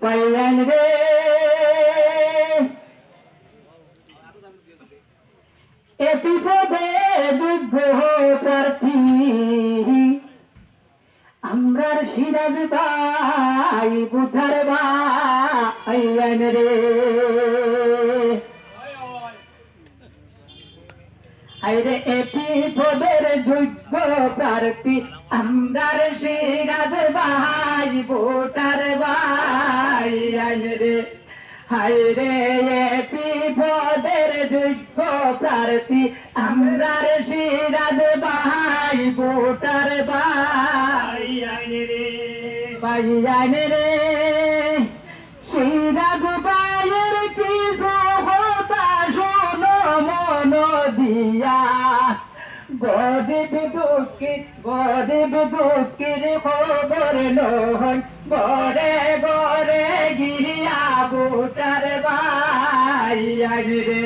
পাইলেন রে এ বিপদে যোগ্য প্রার্থী আমরার সিরাজ ভাই বুধার ভাইয়ান রে আইরে এপি পদের যোগ্য প্রার্থী আমরার সিরাজ ভাই ভোটার হাইরে এপি পদের যোগ্য প্রার্থী, আমরার সিরাজ ভাই ভোটার ভাই রে। ভাইয়ান রে। সিরাজ ভাইয়ের কিছু হতা শোনো মন দিয়া। গরিব দুঃখী, গরিব দুঃখীর খবর নহন গরে ভাইয়ান রে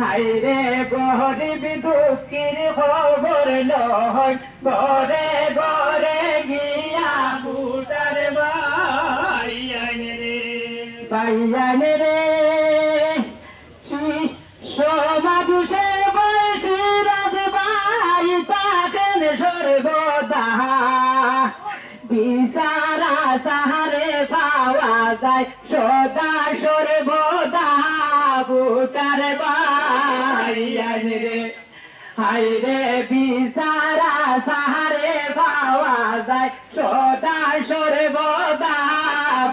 হাইরে গরিব দুঃখীর খবর নহন গরে গরে গিয়া বুটার ভাইয়ান রে ভাইয়ান রে সমাবেশে বয়সী রাজ সর্বদা। বিচারা ভাইয়ান রে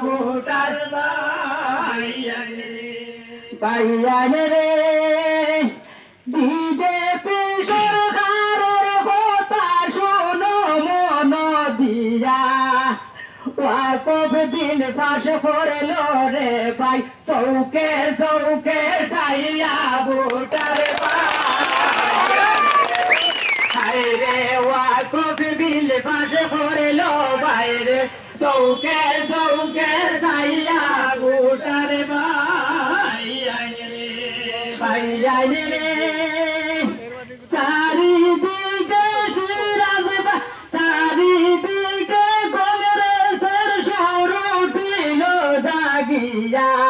বুটার ভাইয়ান রে ভাইয়ান রে বিজেপি সরকারের কথা শোনো মন দিয়া। ওয়াকফ করল রে ভাই। চৌকে চৌকে সাইয়া ভোটার হাইরে ওয়াকফ বিল ফাঁস করল বাইরে। চৌকে চৌকে সাইয়া ভোটার ভাই রে ভাই রে, চারিদিকে শিরাজ বা- চারিদিকে কংগ্রেসের সরুটিল জাগিয়া। মাসা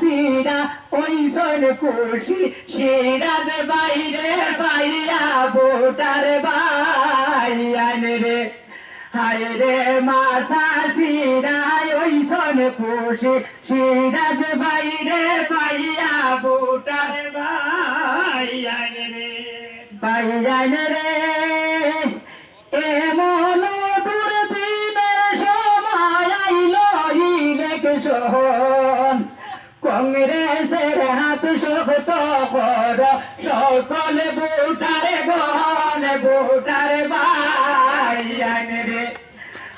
সিরা ওই সন খুশি, সিরাজ বাইরে বাইয়া ভোটার বাইয়ান রে। হায় রে মাসা সিরায় ওই সন খুশি, সিরাজ বাইরে বাইয়া ভোটার বাইয়ান রে। বাইয়ান রে।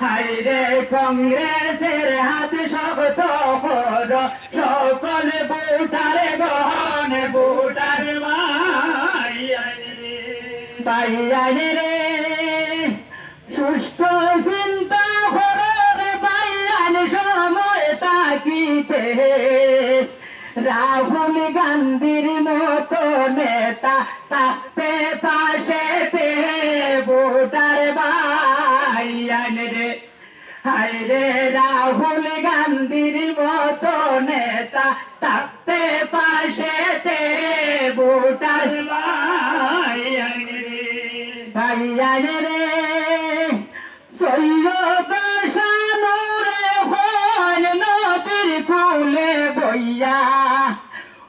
হাইরে কংগ্রেসের হাত শক্ত কর। সকল ভোটারে গহন, ভোটার বাইয়ান রে। সুস্থ চিন্তা সময় তাকিতে। রাহুল গান্ধীর মতো নেতা তাতে পাশে ভাইয়ান রে সৈয়দ শানুরে হন নদীর কুলে বইয়া।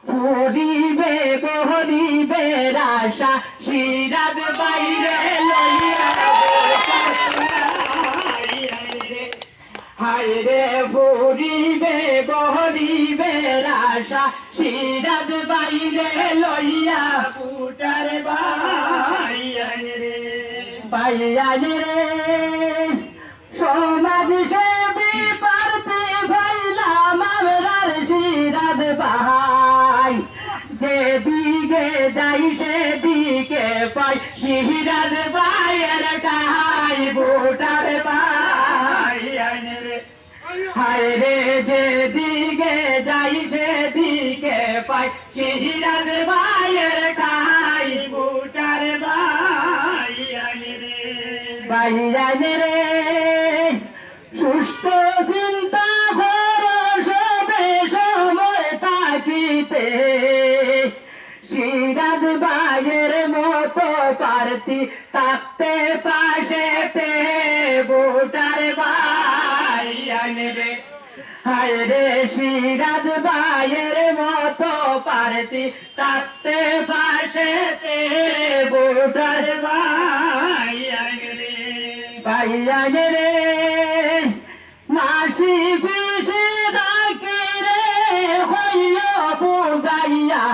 ফুরিবে গহরিবে রাশা, সিরাজ বাইরে লইয়া হায়রে ফুরিবে গহরিবে রাশা, সিরাজ বাইরে লইয়া। ফুটার বাইয়ান বাইয়ান রে। সমাজ সেবী পারতে ভাইলাম আমরার শিরাদ ভাই যেদিকে যাই সেদিকে পাই সিরাজ আইয়ানে রে সুস্থ চিন্তা করো সবে সময় তাকিতে। সিরাজ বাগের মতো পারতি তাকতে পাশে তে বোটার বাইয়ানে রে হায় রে সিরাজ বাগের মতো পারতি তাকতে পাশে তে বোটার বাইয়ানে রে আইনে রে। মাসি পিসি ডাকে রে হইয় বুঝাইয়া।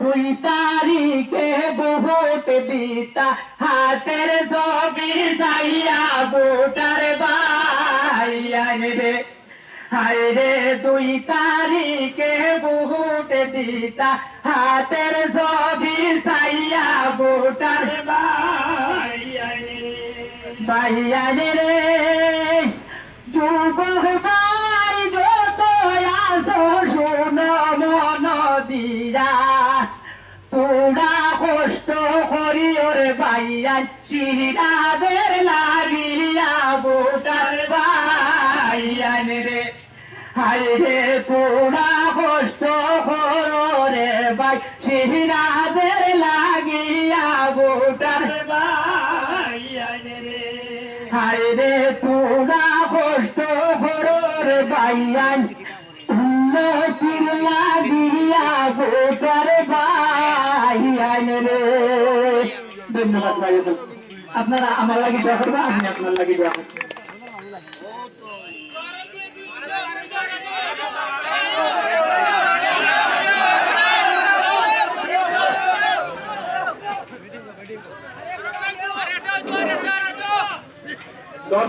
দুই তারিখে বহুত দিতা, হাতের ছবি সাইয়া বুটার বাইয়ান রে। হায় রে, দুই তারিখে বহুত দিতা, হাতের ছবি সাইয়া বুটার বাইয়ান রে বাইয়ান রে যুগ ভাই যত আসো শুনো মন দিয়া তোরা কষ্ট করি ওরে বাইয়ান সিরাদের লাগিয়া বোটার বাইয়ান রে। হায় রে তোরা কষ্ট করো রে ভাই সিরাদের লাগিয়া বোটার রে হায় রে তোরা কষ্ট করো রে বাইয়ান? উন্নতির দিয়া গোটার বাইয়ান রে। ধন্যবাদ ভাই। আপনারা আমার লাগে দোয়া আমি আপনার লাগে দোয়া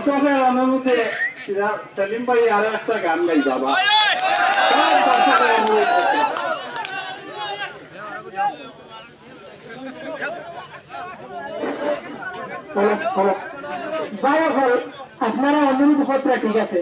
দর্শকের অনুমতি সেলিম ভাই আরও একটা গান গাই বাবা। আপনারা অনুরোধ পত্র ঠিক আছে।